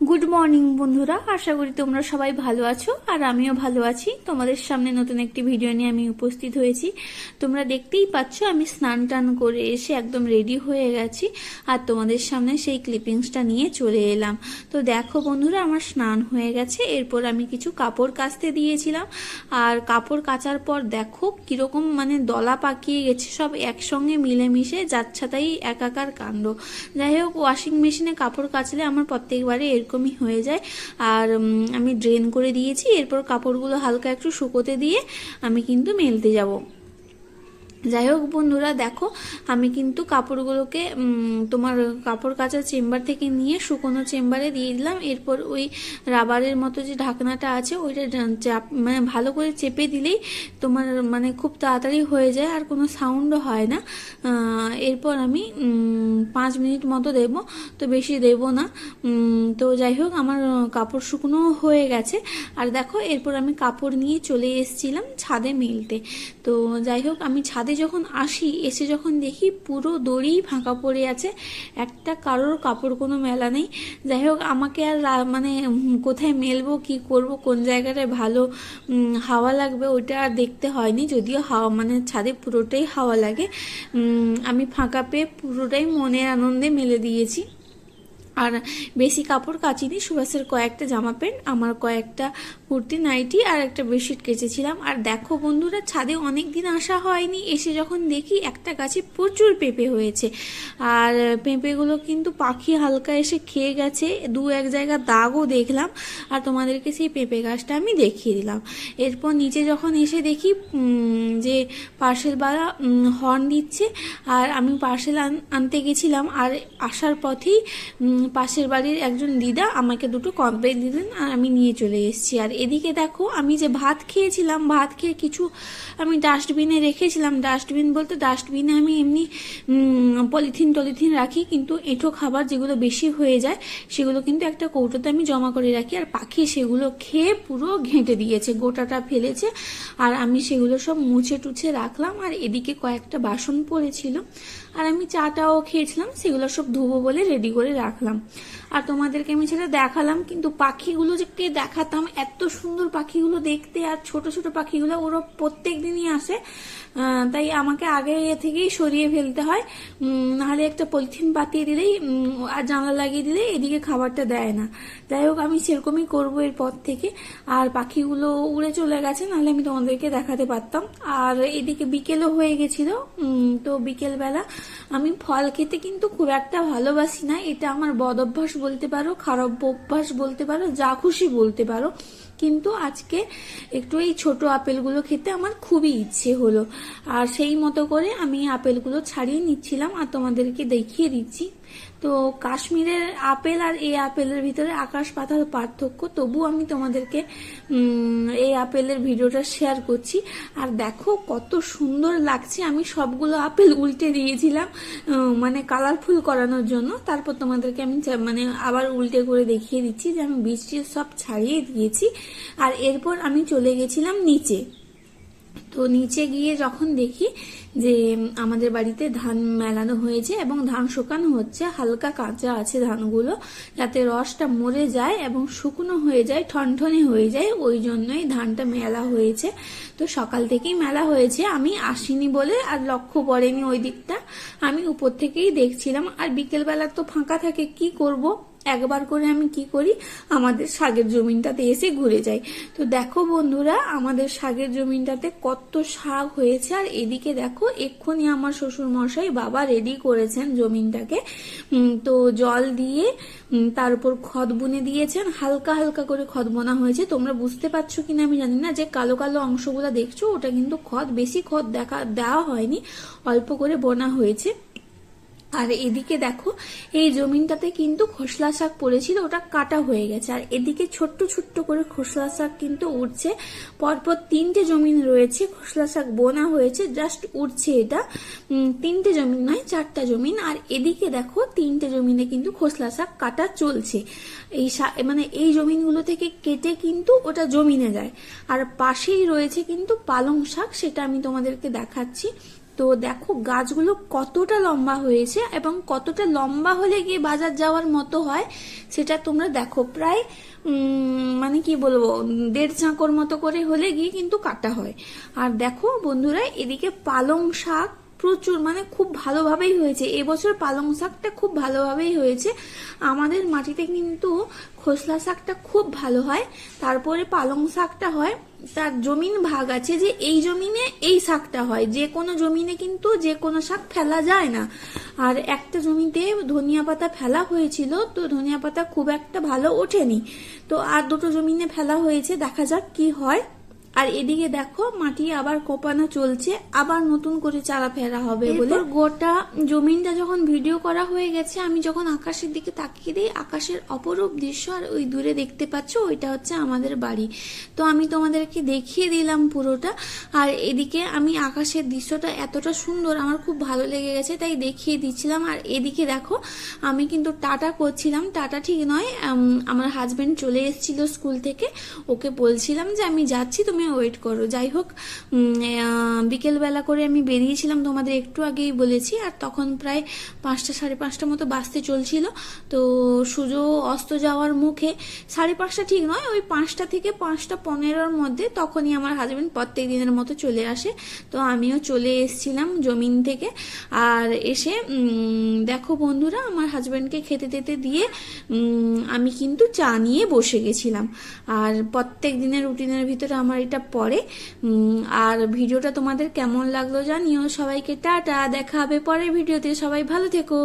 Good morning বন্ধুরা। আশা করি তোমরা সবাই ভালো আছো, আর আমিও ভালো আছি। তোমাদের সামনে নতুন একটি ভিডিও নিয়ে আমি উপস্থিত হয়েছি। তোমরা দেখতেই পাচ্ছ, আমি স্নান টান করে এসে একদম রেডি হয়ে গেছি, আর তোমাদের সামনে সেই ক্লিপিংসটা নিয়ে চলে এলাম। তো দেখো বন্ধুরা, আমার স্নান হয়ে গেছে। এরপর আমি কিছু কাপড় কাচতে দিয়েছিলাম, আর কাপড় কাচার পর দেখো কীরকম মানে দলা পাকিয়ে গেছে, সব একসঙ্গে মিলেমিশে যাচ্ছাতাই একাকার কাণ্ড। যাই হোক ওয়াশিং মেশিনে কাপড় কাচলে আমার প্রত্যেকবারে এরকমই হয়ে যায়। আর আমি ড্রেন করে দিয়েছি, এরপর কাপড়গুলো হালকা একটু শুকোতে দিয়ে আমি কিন্তু মেলতে যাব। যাই হোক বন্ধুরা, দেখো, আমি কিন্তু কাপড়গুলোকে তোমার কাপড় কাচার চেম্বার থেকে নিয়ে শুকনো চেম্বারে দিয়ে দিলাম। এরপর ওই রাবারের মতো যে ঢাকনাটা আছে, ওইটা চাপ মানে ভালো করে চেপে দিলেই তোমার মানে খুব তাড়াতাড়ি হয়ে যায় আর কোনো সাউন্ডও হয় না। এরপর আমি পাঁচ মিনিট মতো দেব, তো বেশি দেব না। তো যাই হোক, আমার কাপড় শুকনো হয়ে গেছে। আর দেখো, এরপর আমি কাপড় নিয়ে চলে এসেছিলাম ছাদে মেলতে। তো যাই হোক, আমি ছাদে যখন আসি, এসে যখন দেখি পুরো দড়িই ফাঁকা পড়ে আছে, একটা কারোর কাপড় কোনো মেলা নেই। যাই হোক, আমাকে আর মানে কোথায় মেলবো, কি করব, কোন জায়গাটায় ভালো হাওয়া লাগবে, ওইটা আর দেখতে হয়নি। যদিও হাওয়া মানে ছাদে পুরোটাই হাওয়া লাগে। আমি ফাঁকা পেয়ে পুরোটাই মনের আনন্দে মেলে দিয়েছি। আর বেশি কাপড় কাচিনি সুভাষের কয়েকটা জামা প্যান্ট, আমার কয়েকটা কুর্তি, নাইটি আর একটা বেডশিট কেচেছিলাম। আর দেখো বন্ধুরা, ছাদে অনেক দিন আসা হয়নি, এসে যখন দেখি একটা গাছে প্রচুর পেঁপে হয়েছে। আর পেঁপেগুলো কিন্তু পাখি হালকা এসে খেয়ে গেছে, দু এক জায়গা দাগও দেখলাম, আর তোমাদেরকে সেই পেঁপে গাছটা আমি দেখিয়ে দিলাম। এরপর নিচে যখন এসে দেখি যে পার্সেল পার্সেলওয়ালা হর্ন দিচ্ছে, আর আমি পার্সেল আনতে গেছিলাম, আর আসার পথেই পাশের বাড়ির একজন দিদা আমাকে দুটো কমপ্লেট দিলেন আর আমি নিয়ে চলে এসেছি। আর এদিকে দেখো, আমি যে ভাত খেয়েছিলাম, ভাত খেয়ে কিছু আমি ডাস্টবিনে রেখেছিলাম। ডাস্টবিন বলতে ডাস্টবিনে আমি এমনি পলিথিন টলিথিন রাখি, কিন্তু এঁঠো খাবার যেগুলো বেশি হয়ে যায়, সেগুলো কিন্তু একটা কৌটোতে আমি জমা করে রাখি। আর পাখি সেগুলো খেয়ে পুরো ঘেঁটে দিয়েছে, গোটাটা ফেলেছে। আর আমি সেগুলো সব মুছে টুছে রাখলাম। আর এদিকে কয়েকটা বাসন পড়েছিল। আর আমি চাটাও খেয়েছিলাম সেগুলো সব ধুবো বলে রেডি করে রাখলাম। আর তোমাদেরকে আমি সেটা দেখালাম, কিন্তু পাখিগুলো যে কে দেখাতাম, এত সুন্দর পাখিগুলো দেখতে আর ছোট ছোট পাখিগুলো ওরা প্রত্যেক দিনই আসে তাই আমাকে আগে এ থেকেই সরিয়ে ফেলতে হয়। নাহলে একটা পলিথিন পাতিয়ে দিলেই আর জানলা লাগিয়ে দিলে এদিকে খাবারটা দেয় না। যাই হোক, আমি সেরকমই করব এরপর থেকে। আর পাখিগুলো উড়ে চলে গেছে, নাহলে আমি তোমাদেরকে দেখাতে পারতাম। আর এদিকে বিকেলও হয়ে গেছিল তো বিকেলবেলা আমি ফল খেতে কিন্তু খুব একটা ভালোবাসি না, এটা আমার বদ অভ্যাস বলতে পারো, খারাপ অভ্যাস বলতে পারো, যা খুশি বলতে পারো। কিন্তু আজকে একটু এই ছোট আপেলগুলো খেতে আমার খুবই ইচ্ছে হলো। আর সেই মতো করে আমি আপেলগুলো ছাড়িয়ে নিচ্ছিলাম আর তোমাদেরকে দেখিয়ে দিচ্ছি। তো কাশ্মীরের আপেল আর এই আপেলের ভিতরে আকাশ পাতাল পার্থক্য। তবু আমি তোমাদেরকে এই আপেলের ভিডিওটা শেয়ার করছি। আর দেখো কত সুন্দর লাগছে। আমি সবগুলো আপেল উল্টে দিয়েছিলাম মানে কালারফুল করানোর জন্য। তারপর তোমাদেরকে আমি মানে আবার উল্টে করে দেখিয়ে দিচ্ছি যে আমি বীজটি সব ছাড়িয়ে দিয়েছি। আর এরপর আমি চলে গেছিলাম নিচে। তো নিচে গিয়ে যখন দেখি যে আমাদের বাড়িতে ধান মেলানো হয়েছে এবং ধান শুকানো হচ্ছে। হালকা কাঁচা আছে ধানগুলো, যাতে রসটা মরে যায় এবং শুকনো হয়ে যায়, ঠনঠনে হয়ে যায়। ওই জন্যই ধানটা মেলা হয়েছে। তো সকাল থেকেই মেলা হয়েছে। আমি আসিনি বলে আর লক্ষ্য পড়েনি ওই দিকটা। আমি উপর থেকেই দেখছিলাম। আর বিকেলবেলা তো ফাঁকা থাকে, কি করব? একবার করে আমি কি করি? আমাদের শাকের জমিনটাতে এসে ঘুরে যাই। তো দেখো বন্ধুরা, আমাদের শাগের জমিনটাতে কত শাক হয়েছে। আর এদিকে দেখো, এক্ষুনি আমার শ্বশুর মশাই বাবা রেডি করেছেন জমিনটাকে। তো জল দিয়ে তার উপর খদ বুনে দিয়েছেন। হালকা হালকা করে খদ বোনা হয়েছে। তোমরা বুঝতে পারছ কিনা আমি জানি না। যে কালো কালো অংশগুলো দেখছ, ওটা কিন্তু খদ বেশি খদ দেখা, দেওয়া হয়নি। অল্প করে বোনা হয়েছে। আর এদিকে দেখো, এই জমিনটাতে কিন্তু খোসলা শাক পড়েছিল, ওটা কাটা হয়ে গেছে। আর এদিকে ছোট্ট ছোট্ট করে খোসলা শাক কিন্তু উঠছে পরপর তিনটে জমিন রয়েছে, খোসলা শাক বোনা হয়েছে, জাস্ট উঠছে এটা। তিনটে জমিন নয়, চারটা জমিন। আর এদিকে দেখো, তিনটে জমিনে কিন্তু খোসলা শাক কাটা চলছে। এই মানে এই জমিনগুলো থেকে কেটে কিন্তু ওটা জমিনে যায়। আর পাশেই রয়েছে কিন্তু পালং শাক, সেটা আমি তোমাদেরকে দেখাচ্ছি। তো দেখো, গাছগুলো কতটা লম্বা হয়েছে এবং কতটা লম্বা হলে গিয়ে বাজার যাওয়ার মতো হয়, সেটা তোমরা দেখো। প্রায় মানে কি বলব, দেড় চাঁকর মতো করে হলে গিয়ে কিন্তু কাটা হয়। আর দেখো বন্ধুরা, এদিকে পালং শাক প্রচুর মানে খুব ভালোভাবেই হয়েছে। এবছর পালং শাকটা খুব ভালোভাবেই হয়েছে। আমাদের মাটিতে কিন্তু খোসলা শাকটা খুব ভালো হয়। তারপরে পালং শাকটা হয়, তার জমিন ভাগ আছে যে এই জমিনে এই শাকটা হয়। যে কোনো জমিনে কিন্তু যে কোনো শাক ফেলা যায় না। আর একটা জমিতে ধনিয়া পাতা ফেলা হয়েছিল, তো ধনিয়া পাতা খুব একটা ভালো ওঠেনি। তো আর দুটো জমিনে ফেলা হয়েছে, দেখা যাক কি হয়। আর এদিকে দেখো, মাটি আবার কোপানো চলছে, আবার নতুন করে চারা ফেরা হবে বলে। গোটা জমিনটা যখন ভিডিও করা হয়ে গেছে, আমি যখন আকাশের দিকে তাকিয়ে দিই, আকাশের অপরূপ দৃশ্য আর ওই দূরে দেখতে পাচ্ছ, ওইটা হচ্ছে আমাদের বাড়ি। তো আমি তোমাদেরকে দেখিয়ে দিলাম পুরোটা। আর এদিকে আমি আকাশের দৃশ্যটা এতটা সুন্দর, আমার খুব ভালো লেগে গেছে, তাই দেখিয়ে দিচ্ছিলাম। আর এদিকে দেখো, আমি কিন্তু টাটা করছিলাম। টাটা ঠিক নয় আমার হাজবেন্ড চলে এসেছিল স্কুল থেকে। ওকে বলছিলাম যে, আমি যাচ্ছি, তুমি ওয়েট করো। যাই হোক বিকেলবেলা করে আমি বেরিয়েছিলাম, তোমাদের একটু আগেই বলেছি, আর তখন প্রায় পাঁচটা, সাড়ে পাঁচটা মতো বাসতে চলছিল। তো সূর্য অস্ত যাওয়ার মুখে, সাড়ে পাঁচটা ঠিক নয়, ওই পাঁচটা থেকে পাঁচটা পনেরোর মধ্যে তখনই আমার হাজব্যান্ড প্রত্যেক দিনের মতো চলে আসে। তো আমিও চলে এসেছিলাম জমিন থেকে, আর এসে দেখো বন্ধুরা, আমার হাজব্যান্ডকে খেতে তেতে দিয়ে আমি কিন্তু চা নিয়ে বসে গেছিলাম। আর প্রত্যেক দিনের রুটিনের ভিতরে আমার এটা পরে। আর ভিডিওটা তোমাদের কেমন লাগল জানিও। সবাইকে টাটা, দেখা হবে পরের ভিডিওতে। সবাই ভালো থেকো।